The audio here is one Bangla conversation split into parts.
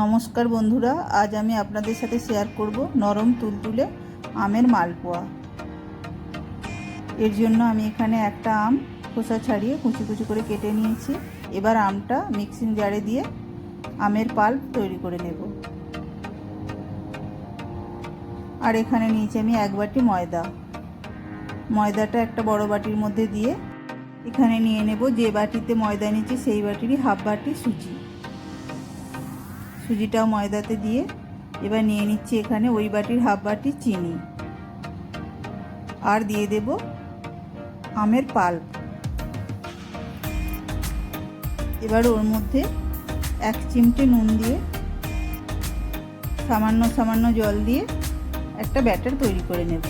নমস্কার বন্ধুরা, আজ আমি আপনাদের সাথে শেয়ার করব নরম তুলতুলে আমের মালপোয়া। এর জন্য আমি এখানে একটা আম খোসা ছাড়িয়ে কুচি কুচি করে কেটে নিয়েছি। এবার আমটা মিক্সিং জারে দিয়ে আমের পাল্প তৈরি করে নেব। আর এখানে নিয়েছি আমি এক বাটি ময়দা। ময়দাটা একটা বড় বাটির মধ্যে দিয়ে এখানে নিয়ে নেব যে বাটিতে ময়দা নিচ্ছি সেই বাটিরই হাফ বাটি সুজি। সুজিটাও ময়দাতে দিয়ে এবার নিয়ে নিচ্ছি এখানে ওই বাটির হাফ বাটি চিনি। আর দিয়ে দেব আমের পাল্প এবার ওর মধ্যে এক চিমটে নুন দিয়ে সামান্য সামান্য জল দিয়ে একটা ব্যাটার তৈরি করে নেব।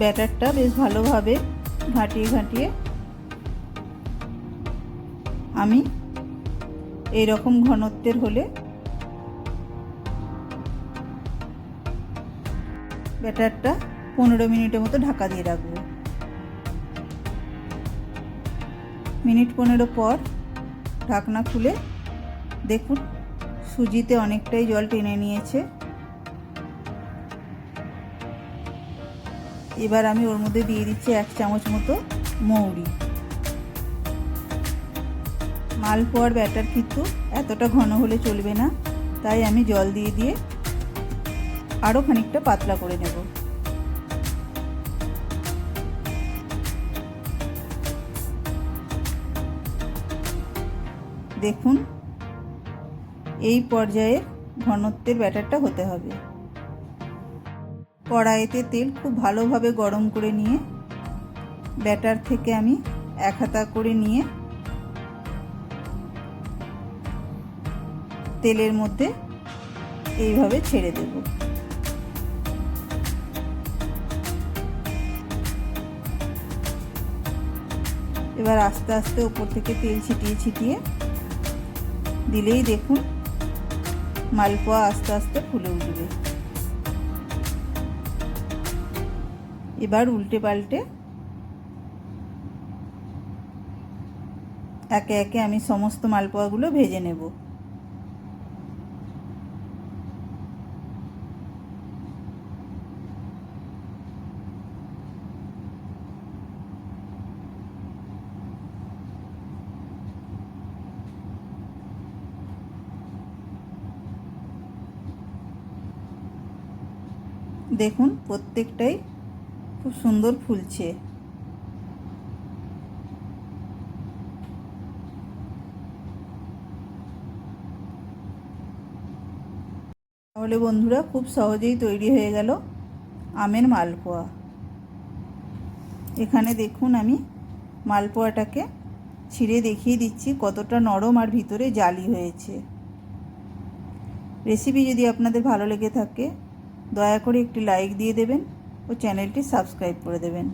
ব্যাটারটা বেশ ভালোভাবে ঘাঁটিয়ে ঘাঁটিয়ে আমি এই রকম ঘনত্বের হলে ব্যাটারটা পনেরো মিনিটের মতো ঢাকা দিয়ে রাখব। মিনিট পনেরো পর ঢাকনা খুলে দেখুন, সুজিতে অনেকটাই জল টেনে নিয়েছে। এবার আমি ওর মধ্যে দিয়ে দিচ্ছি এক চামচ মতো মৌরি। মালপোয়ার ব্যাটার কিন্তু এতটা ঘন হলে চলবে না, তাই আমি জল দিয়ে দিয়ে আরও খানিকটা পাতলা করে নেব। দেখুন, এই পর্যায়ে ঘনত্বের ব্যাটারটা হতে হবে। কড়াইতে তেল খুব ভালোভাবে গরম করে নিয়ে ব্যাটার থেকে আমি এক হাতা করে নিয়ে তেলের মধ্যে এইভাবে ছেড়ে দেব। এবার আস্তে আস্তে উপর থেকে তেল ছিটিয়ে ছিটিয়ে দিলেই দেখুন মালপোয়া আস্তে আস্তে ফুলে উঠবে। এবার উল্টে পাল্টে একে একে আমি সমস্ত মালপোয়াগুলো ভেজে নেব। দেখুন, প্রত্যেকটাই খুব সুন্দর ফুলছে। তাহলে বন্ধুরা, খুব সহজেই তৈরি হয়ে গেল আমের মালপোয়া। এখানে দেখুন, আমি মালপোয়াটাকে ছিঁড়ে দেখিয়ে দিচ্ছি, কতটা নরম আর ভিতরে জালি হয়েছে। রেসিপি যদি আপনাদের ভালো লেগে থাকে দয়া করে একটি লাইক দিয়ে দেবেন ও চ্যানেলটি সাবস্ক্রাইব করে দেবেন।